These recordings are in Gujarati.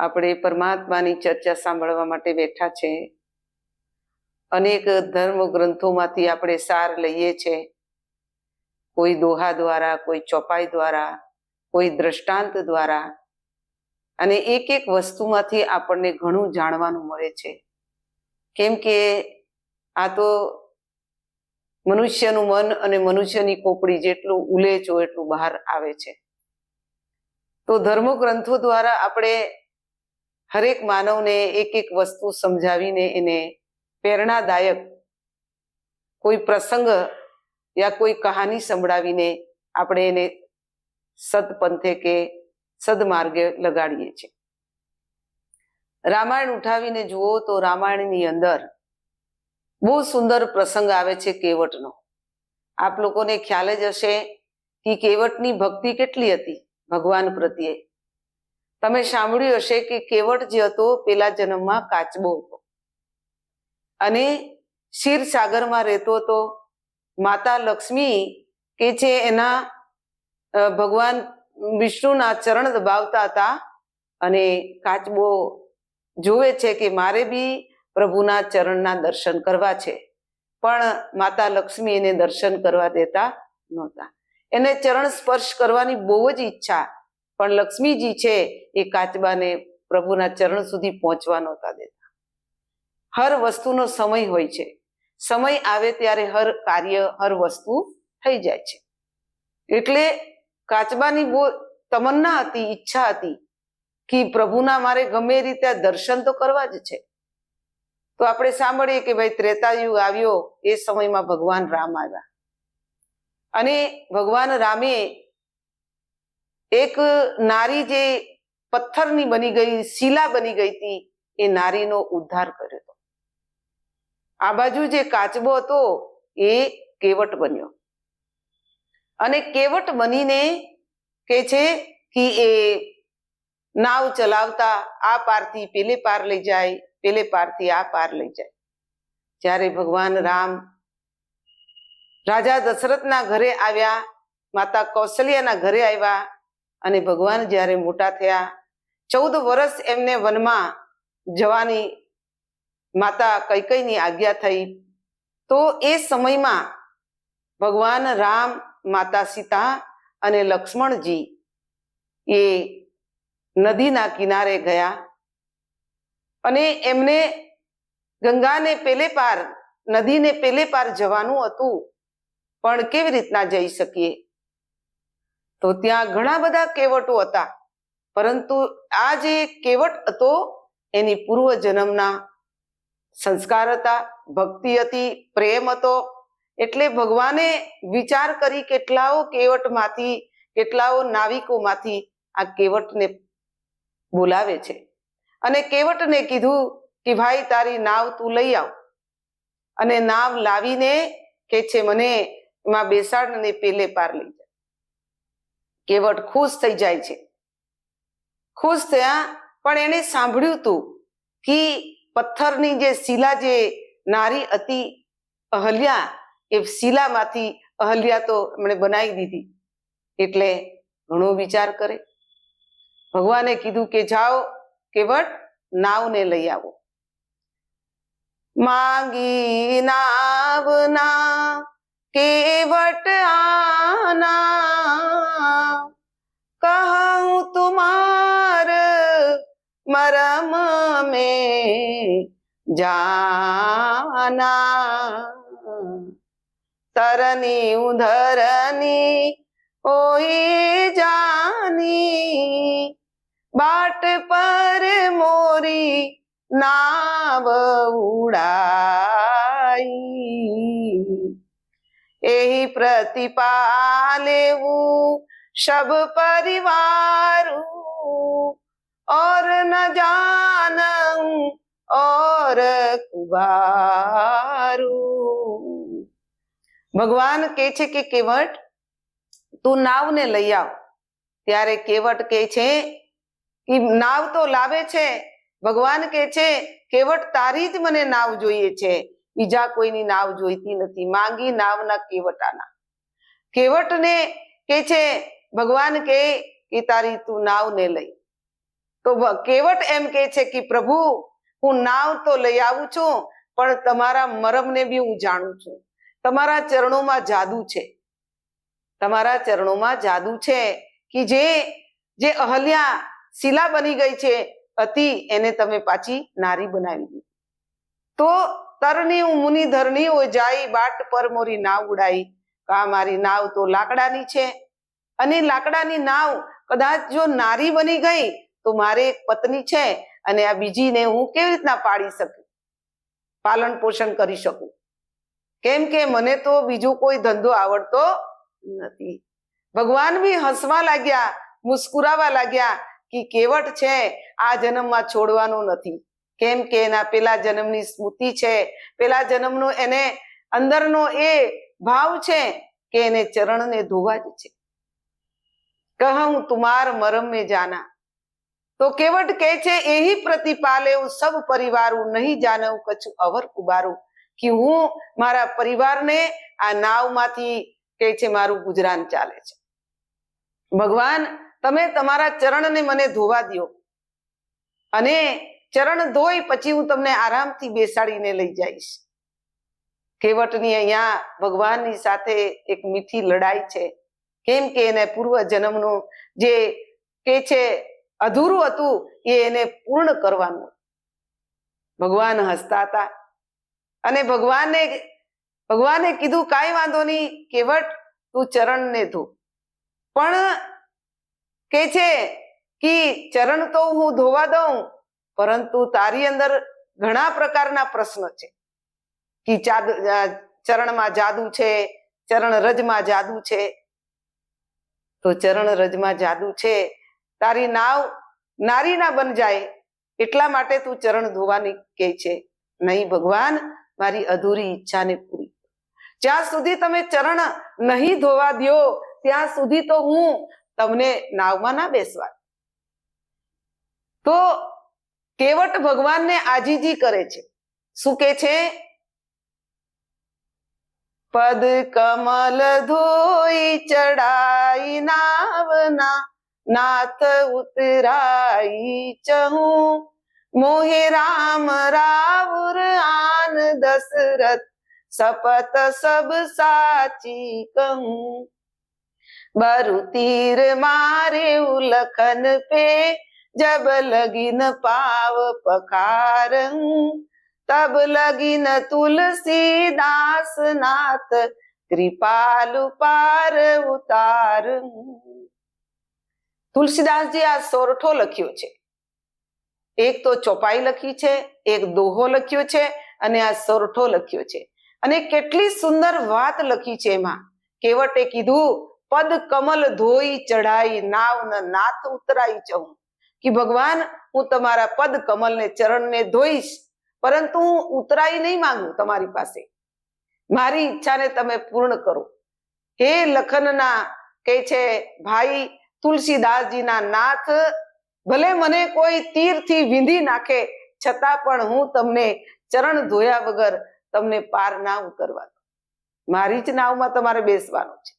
આપણે પરમાત્માની ચર્ચા સાંભળવા માટે બેઠા છે. અનેક ધર્મ ગ્રંથોમાંથી આપણે સાર લઈએ છે. કોઈ દોહા દ્વારા, કોઈ ચોપાઈ દ્વારા, કોઈ દ્રષ્ટાંત દ્વારા. અને એક એક વસ્તુમાંથી આપણને ઘણું જાણવાનું મળે છે. કેમ કે આ તો મનુષ્યનું મન અને મનુષ્યની કોપડી જેટલું ઉલેચો એટલું બહાર આવે છે. તો ધર્મ ગ્રંથો દ્વારા આપણે હરેક માનવને એક એક વસ્તુ સમજાવીને એને પ્રેરણાદાયક કોઈ પ્રસંગ યા કોઈ કહાની સંભળાવીને આપણે એને સદપંથે કે સદમાર્ગે લગાડીએ છીએ. રામાયણ ઉઠાવીને જુઓ તો રામાયણની અંદર બહુ સુંદર પ્રસંગ આવે છે કેવટનો. આપ લોકોને ખ્યાલ જ હશે કે કેવટની ભક્તિ કેટલી હતી ભગવાન પ્રત્યે. તમે સાંભળ્યું હશે કે કેવટ જે હતો પેલા જન્મમાં કાચબો હતો. અને ક્ષીરસાગરમાં રહેતો હતો. માતા લક્ષ્મી કે છે એના ભગવાન વિષ્ણુના ચરણ દબાવતા હતા અને કાચબો જોવે છે કે મારે બી પ્રભુના ચરણના દર્શન કરવા છે. પણ માતા લક્ષ્મી એને દર્શન કરવા દેતા નહોતા. એને ચરણ સ્પર્શ કરવાની બહુ જ ઈચ્છા પણ લક્ષ્મીજી છે એ કાચબાને પ્રભુના ચરણ સુધી પહોંચવા નહોતા દેતા. હર વસ્તુનો સમય હોય છે. સમય આવે ત્યારે હર કાર્ય, હર વસ્તુ થઈ જાય છે. એટલે કાચબાની બહુ તમન્ના હતી, ઈચ્છા હતી કે પ્રભુના મારે ગમે રીતે દર્શન તો કરવા જ છે. તો આપણે સાંભળીએ કે ભાઈ ત્રેતાયુગ આવ્યો, એ સમયમાં ભગવાન રામ આવ્યા. અને ભગવાન રામે એક નારી જે પથ્થરની બની ગઈ, શિલા બની ગઈ હતી, એ નારીનો ઉદ્ધાર કર્યો હતો. આ બાજુ જે કાચબો હતો, એ કેવટ બન્યો. અને કેવટ બનીને કે છે કે એ નાવ ચલાવતા આ પારથી પેલે પાર લઈ જાય, પેલે પારથી આ પાર લઈ જાય. જ્યારે ભગવાન રામ રાજા દશરથના ઘરે આવ્યા, માતા કૌશલ્યાના ઘરે આવ્યા અને ભગવાન જ્યારે મોટા થયા, ચૌદ વર્ષ એમને વનમાં જવાની માતા કૈકઈની આજ્ઞા થઈ. તો એ સમયમાં ભગવાન રામ, માતા સીતા અને લક્ષ્મણજી એ નદીના કિનારે ગયા અને એમને ગંગાને પેલે પાર, નદીને પેલે પાર જવાનું હતું. પણ કેવી રીતના જઈ શકીએ? તો ત્યાં ઘણા બધા કેવટો હતા. પરંતુ આ જે કેવટ હતો, એની પૂર્વ જન્મના સંસ્કાર હતા, ભક્તિ હતી, પ્રેમ હતો. એટલે ભગવાને વિચાર કરી કેટલાઓ કેવટમાંથી કેટલાઓ નાવિકોમાંથી આ કેવટને બોલાવે છે. અને કેવટને કીધું કે, ભાઈ, તારી નાવ તું લઈ આવ. અને નાવ લાવીને કે છે, મને એમાં બેસાડને પેલે પાર લઈ કેવટ ખુશ થઈ જાય છે. ખુશ થયા, પણ એને સાંભળ્યું તું કે પથ્થરની જે શિલા જે નારી હતી અહલ્યા, એ શિલામાંથી અહલ્યા તો એમણે બનાવી દીધી. એટલે ઘણો વિચાર કરે. ભગવાને કીધું કે જાઓ, કેવટ નાવને લઈ આવો. માંગી નાવના केवट आना कहूँ तुम्हार मरम में जाना तरनी उधरनी ओई जानी बाट पर मोरी नाव उड़ाई એહી प्रतिपालेवू सब परिवारू और न जान ઓર कुबारू ભગવાન કે છે કે કેવટ, તું નાવને લઈ આવ. ત્યારે કેવટ કે છે કે નાવ તો લાવે છે. ભગવાન કે છે, કેવટ તારી જ મને નાવ જોઈએ છે. બીજા કોઈની નાવ જોઈતી નથી. માંગી નાવના કેવટાના. કેવટને કે છે, ભગવાન કે કે તારી તું નાવને લઈ. તો કેવટ એમ કે છે કે, પ્રભુ, હું નાવ તો લઈ આવું છું, પણ તમારા મરમને બી હું જાણું છું. તમારા ચરણોમાં જાદુ છે. તમારા ચરણોમાં જાદુ છે કે જે જે અહલ્યા શિલા બની ગઈ છે, અતિ એને તમે પાછી નારી બનાવી દીધી. તો તરની મુનિ ધરની હોય જાય, બાટ પર મોરી નાવ ઉડાઈ. કા મારી નાવ તો લાકડાની છે? અને લાકડાની નાવ કદાચ જો નારી બની ગઈ, તો મારે એક પત્ની છે અને આ બીજીને હું કેવી રીતના પાડી શકું? પાલન પોષણ કરી શકું? કેમ કે મને તો બીજો કોઈ ધંધો આવડતો નથી. ભગવાન બી હસવા લાગ્યા, મુસ્કુરાવા લાગ્યા કે કેવટ છે, આ જન્મમાં છોડવાનો નથી. કેમ કે એના પેલા જન્મની સ્મૃતિ છે. પેલા જન્મનો એને અંદરનો એ ભાવ છે કે એને ચરણને ધોવા જ છે. કહું તુમાર મરમ મે જાના. તો કેવટ કે છે, એહી પ્રતિપાલે સબ પરિવારું નહીં જાણવું કછું અવર કુબારું. કે હું મારા પરિવારને આ નાવમાંથી કે છે, મારું ગુજરાન ચાલે છે. ભગવાન, તમે તમારા ચરણને મને ધોવા દ્યો. અને ચરણ ધોઈ પછી હું તમને આરામથી બેસાડીને લઈ જઈશ. કેવટની અહીંયા ભગવાનની સાથે એક મીઠી લડાઈ છે. કેમ કે એને પૂર્વ જન્મનું જે કે છે, અધૂરું હતું, એ એને પૂર્ણ કરવાનું. ભગવાન હસતા હતા. અને ભગવાને ભગવાને કીધું, કાંઈ વાંધો નહીં કેવટ તું ચરણને ધો. પણ કે છે કે ચરણ તો હું ધોવા દઉં પરંતુ તારી અંદર ઘણા પ્રકારના પ્રશ્ન છે. કે ચરણમાં જાદુ છે, ચરણ રજમાં જાદુ છે. તો ચરણ રજમાં જાદુ છે. તારી નાવ નારી બન જાય એટલા માટે તું ચરણ ધોવાની કે છે. નહીં ભગવાન, મારી અધૂરી ઈચ્છાને પૂરી જ્યાં સુધી તમે ચરણ નહીં ધોવા દ્યો, ત્યાં સુધી તો હું તમને નાવમાં ના બેસવા તો કેવટ ભગવાનને આજીજી કરે છે. શું કે છે? પદ કમલ ધોઈ ચડાઈ નાવના, નાથ ઉતરાઈ ચહું. મોહે રામ રાવુર આન દશરથ સપત સબ સાચી કહું. બરુ તીર મારે ઉલખન પે जब लगिन पाव पखारं तब लगिन तुलसीदास नाथ कृपालु पार उतार તુલસીદાસજી આ સોરઠો લખ્યો છે એક તો ચોપાઈ લખી છે એક દોહો લખ્યો છે અને આ સોરઠો લખ્યો છે અને કેટલી સુંદર વાત લખી છે એમાં કેવટે કીધું પદ કમલ ધોઈ ચઢાઈ નાવ ન નાથ ઉતરાઈ ચહું કે ભગવાન, હું તમારા પદ કમલને, ચરણને ધોઈશ, પરંતુ હું ઉતરાઈ નહીં માંગુ તમારી પાસે. મારી ઈચ્છાને તમે પૂર્ણ કરો. હે લખનના કે છે, ભાઈ તુલસીદાસજીના નાથ, ભલે મને કોઈ તીરથી વિંધી નાખે, છતાં પણ હું તમને ચરણ ધોયા વગર તમને પાર ના ઉતરવાનું મારી જ નાવમાં તમારે બેસવાનું છે.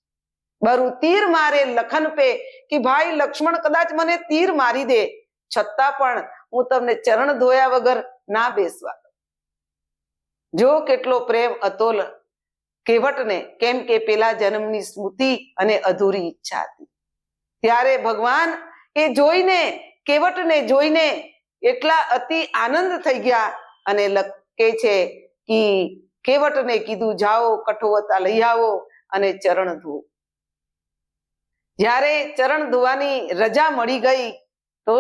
બરું તીર મારે લખન પે કે ભાઈ લક્ષ્મણ કદાચ મને તીર મારી દે. છતાં પણ હું તમને ચરણ ધોયા વગર ના બેસવા જો કેટલો પ્રેમ અતોલ કેવટને કેમ કે પેલા જન્મની સ્મૃતિ અને અધૂરી ઈચ્છા હતી. ત્યારે ભગવાન એ જોઈને, કેવટને જોઈને એટલા અતિ આનંદ થઈ ગયા અને કે છે કે કેવટને કીધું, જાઓ, કઠોવતા લઈ આવો અને ચરણ ધોવો જ્યારે ચરણ ધોવાની રજા મળી ગઈ તો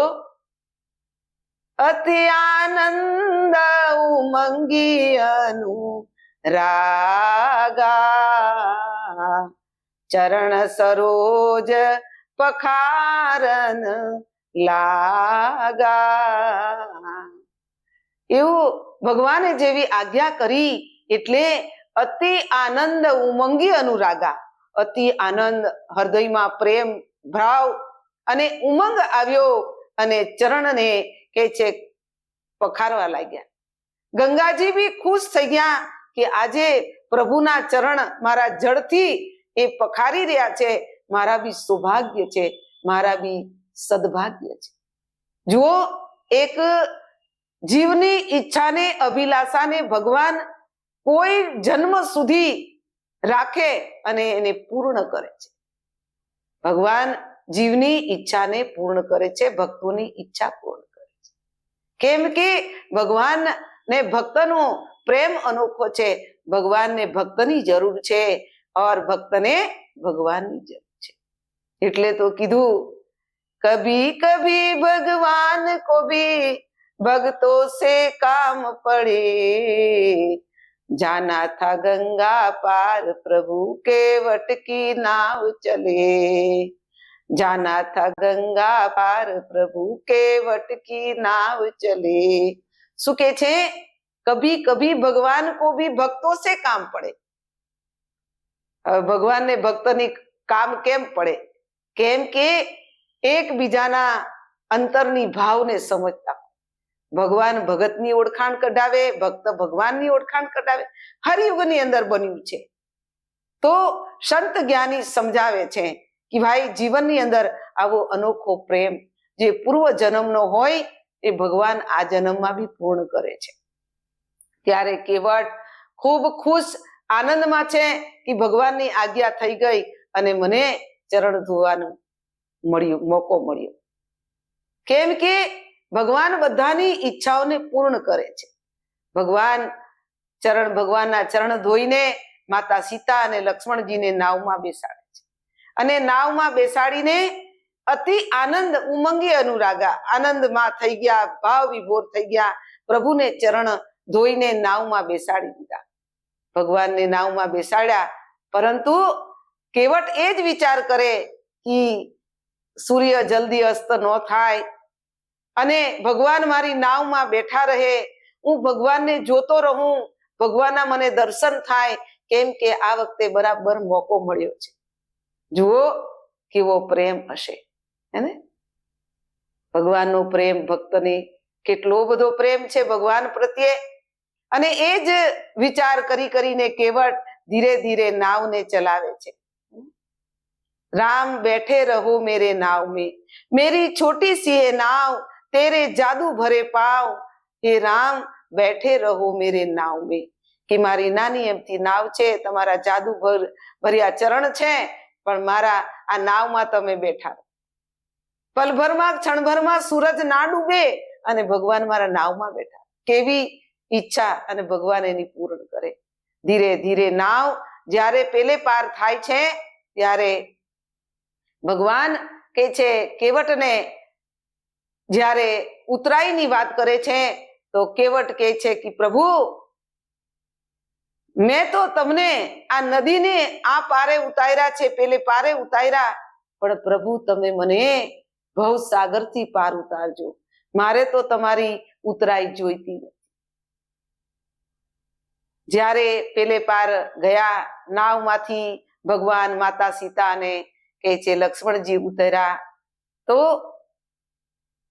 અતિ આનંદ ઉમંગી અનુ રાગા ચરણ સરોજ પખારન લાગા. એવું ભગવાને જેવી આજ્ઞા કરી એટલે અતિ આનંદ ઉમંગી અનુરાગા. અતિ આનંદ, હૃદયમાં પ્રેમ ભાવ અને ઉમંગ આવ્યો અને ચરણને કે છે, પખારવા લાગ્યા. ગંગાજી બી ખુશ થઈ ગયા કે આજે પ્રભુના ચરણ મારા જળથી એ પખારી રહ્યા છે. મારા બી સૌભાગ્ય છે. મારા બી સદભાગ્ય છે. જુઓ, એક જીવની ઈચ્છાને, અભિલાષાને ભગવાન કોઈ જન્મ સુધી રાખે અને એને પૂર્ણ કરે છે. ભગવાન જીવની ઈચ્છાને પૂર્ણ કરે છે, ભક્તોની ઈચ્છા પૂર્ણ કરે છે. કેમ કે ભગવાન ને ભક્તનો પ્રેમ અનોખો છે, ભગવાનને ભક્તની જરૂર છે ઓર ભક્તને ભગવાનની જરૂર છે. એટલે તો કીધું, કભી કભી ભગવાન કો ભી ભક્તો સે કામ પડે जाना था गंगा पार प्रभु के वट की नाव चले जाना था गंगा पार प्रभु के वट की नाव चले શું કે છે કભી કભી ભગવાન કો ભી ભક્તો સે કામ પડે હવે ભગવાનને ભક્તની કામ કેમ પડે કેમ કે એકબીજાના અંતરની ભાવને સમજતા ભગવાન ભગતની ઓળખાણ કઢાવે, ભક્ત ભગવાનની ઓળખાણ કઢાવે. હરિયુગની અંદર બન્યું છે. તો સંત જ્ઞાની સમજાવે છે કે ભાઈ જીવનની અંદર આવો અનોખો પ્રેમ જે પૂર્વ જન્મનો હોય એ ભગવાન આ જન્મમાં બી પૂર્ણ કરે છે. ત્યારે કેવટ ખૂબ ખુશ આનંદમાં છે કે ભગવાનની આજ્ઞા થઈ ગઈ અને મને ચરણ ધોવાનું મળ્યું, મોકો મળ્યો. કેમ કે ભગવાન બધાની ઈચ્છાઓને પૂર્ણ કરે છે. ભગવાન ચરણ, ભગવાનના ચરણ ધોઈને માતા સીતા અને લક્ષ્મણજીને નાવમાં બેસાડે છે. અને નાવમાં બેસાડીને અતિ આનંદ ઉમંગી અનુરાગા, આનંદમાં થઈ ગયા, ભાવ વિભોર થઈ ગયા, પ્રભુને ચરણ ધોઈને નાવમાં બેસાડી દીધા. ભગવાનને નાવમાં બેસાડ્યા, પરંતુ કેવટ એ જ વિચાર કરે કે સૂર્ય જલ્દી અસ્ત ન થાય અને ભગવાન મારી નાવમાં બેઠા રહે, હું ભગવાનને જોતો રહું, ભગવાનના મને દર્શન થાય, કેમ કે આ વખતે બરાબર મોકો મળ્યો છે. જુઓ કેવો પ્રેમ હશે, હે ભગવાનનો પ્રેમ, ભક્તને કેટલો બધો પ્રેમ છે ભગવાન પ્રત્યે. અને એ જ વિચાર કરી કરીને કેવટ ધીરે ધીરે નાવને ચલાવે છે. રામ બેઠે રહો મેરે નાવ મેં મેરી છોટી સી નાવ तेरे जादू भरे पाव हे રામ બેઠે રહો મેરે નાવ में કે મારી નાની એમથી નાવ છે તમારા જાદુ ભર ભર્યા ચરણ છે પણ મારા આ નાવમાં તમે બેઠા રહો પલભરમાં ક્ષણભરમાં સૂરજ ના ડૂબે અને ભગવાન મારા નાવમાં બેઠા કેવી ઈચ્છા અને ભગવાન એની પૂર્ણ કરે ધીરે ધીરે નાવ જ્યારે પેલે પાર થાય છે ત્યારે ભગવાન કે છે કેવટને જ્યારે ઉતરાઈની વાત કરે છે, તો કેવટ કે છે કે, પ્રભુ, મેં તો તમને આ નદીને આ પારે ઉતાર્યા છે, પેલે પારે ઉતાર્યા, પણ પ્રભુ, તમે મને ભવસાગરથી પાર ઉતારજો. મારે તો તમારી ઉતરાઈ જોઈતી જ્યારે પેલે પાર ગયા, નાવમાંથી ભગવાન માતા સીતાને કે છે, લક્ષ્મણજી ઉતર્યા. તો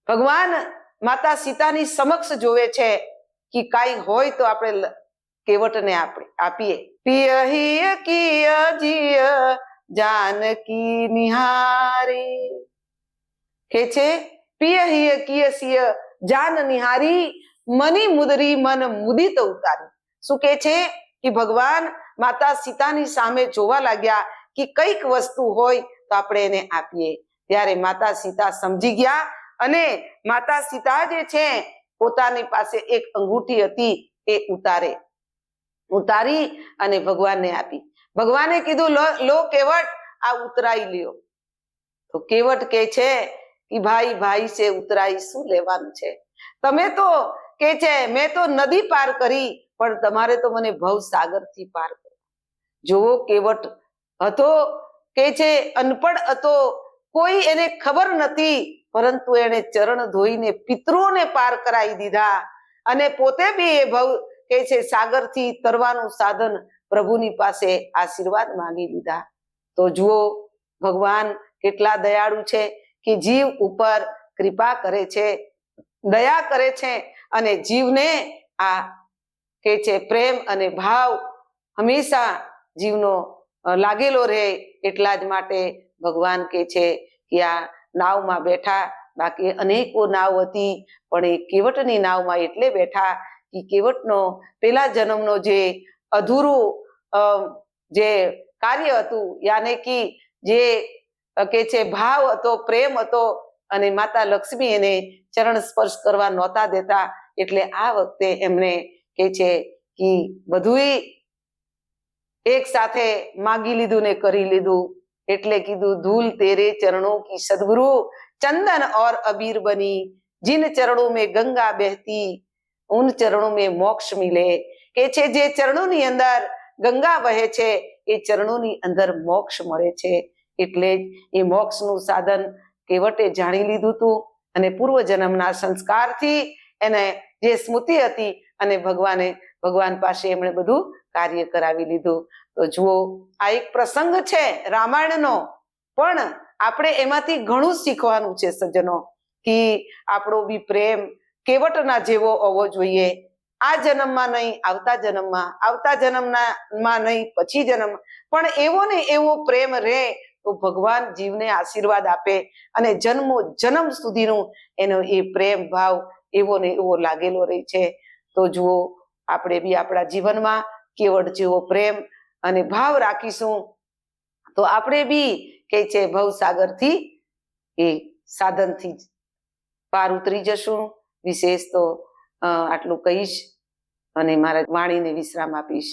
ભગવાન માતા સીતાની સમક્ષ જોવે છે કે કાંઈ હોય તો આપણે કેવટને આપણે આપીએ. કિય જાનકી નિહારી. કે છે? પિયહિય કિયસિય જાન નિહારી, મની મુદરી મન મુદિત ઉતારી. શું કે છે? કે ભગવાન માતા સીતાની સામે જોવા લાગ્યા કે કંઈક વસ્તુ હોય તો આપણે એને આપીએ. ત્યારે માતા સીતા સમજી ગયા અને માતા સીતા જે છે, પોતાની પાસે એક અંગૂઠી હતી એ ઉતારે. ઉતારી અને ભગવાનને આપી. ભગવાને કીધું, લો કેવટ, આ ઉતરાઈ લ્યો. તો કેવટ કે છે કે, ભાઈ ભાઈ છે, ઉતરાઈ શું લેવાનું છે? તમે તો કે છે, મેં તો નદી પાર કરી, પણ તમારે તો મને ભવ સાગરથી પાર કરો જોવો કેવટ હતો કે છે અનપડ હતો, કોઈ એને ખબર નથી પરંતુ એને ચરણ ધોઈને પિતૃઓને પાર કરાવી દીધા. અને પોતે બી એ ભવ કે છે, સાગરથી તરવાનું સાધન પ્રભુની પાસે આશીર્વાદ માંગી લીધા. તો જુઓ, ભગવાન કેટલા દયાળુ છે કે જીવ ઉપર કૃપા કરે છે, દયા કરે છે અને જીવને આ કે છે, પ્રેમ અને ભાવ હંમેશા જીવનો લાગેલો રહે એટલા જ માટે ભગવાન કે છે કે આ નાવમાં બેઠા. બાકી અનેકો નાવ હતી, પણ એ કેવટની નાવમાં એટલે બેઠા કે કેવટનો પેલા જન્મનો જે અધૂરું જે કાર્ય હતું, યાને કે જે કે છે ભાવ હતો, પ્રેમ હતો, અને માતા લક્ષ્મી એને ચરણ સ્પર્શ કરવા નહોતા દેતા, એટલે આ વખતે એમને કે છે કે બધુંય એક સાથે માગી લીધું ને કરી લીધું. એટલે કીધું, ધૂલ તેરે ચરણો કી સદગુરુ, ચંદન ઓર અબીર બની, જીન ચરણો મેં ગંગા બહેતી, ઉન ચરણો મેં મોક્ષ મિલે. કે છે જે ચરણોની અંદર ગંગા વહે છે, એ ચરણોની અંદર મોક્ષ મળે છે. એટલે જ એ મોક્ષનું સાધન કેવટે જાણી લીધું હતું અને પૂર્વ જન્મના સંસ્કારથી એને જે સ્મૃતિ હતી અને ભગવાને, ભગવાન પાસે એમણે બધું કાર્ય કરાવી લીધું. તો જુઓ, આ એક પ્રસંગ છે રામાયણનો. પણ આપણે એમાંથી ઘણું શીખવાનું છે સજ્જનો, કે આપણો બી પ્રેમ કેવટના જેવો હોવો જોઈએ. આ જન્મમાં નહીં, આવતા જન્મમાં, આવતા જન્મના માં નહીં, પછી જન્મ. પણ એવો ને એવો પ્રેમ રહે તો ભગવાન જીવને આશીર્વાદ આપે અને જન્મો જન્મ સુધીનું એનો એ પ્રેમ ભાવ એવો ને એવો લાગેલો રહે છે. તો જુઓ, આપણે બી આપણા જીવનમાં કેવડ જેવો પ્રેમ અને ભાવ રાખીશું. તો આપણે બી કે છે ભવસાગરથી એ સાધનથી થી પાર ઉતરી જશું. વિશેષ તો આટલું કહીશ અને મારા વાણીને વિશ્રામ આપીશ.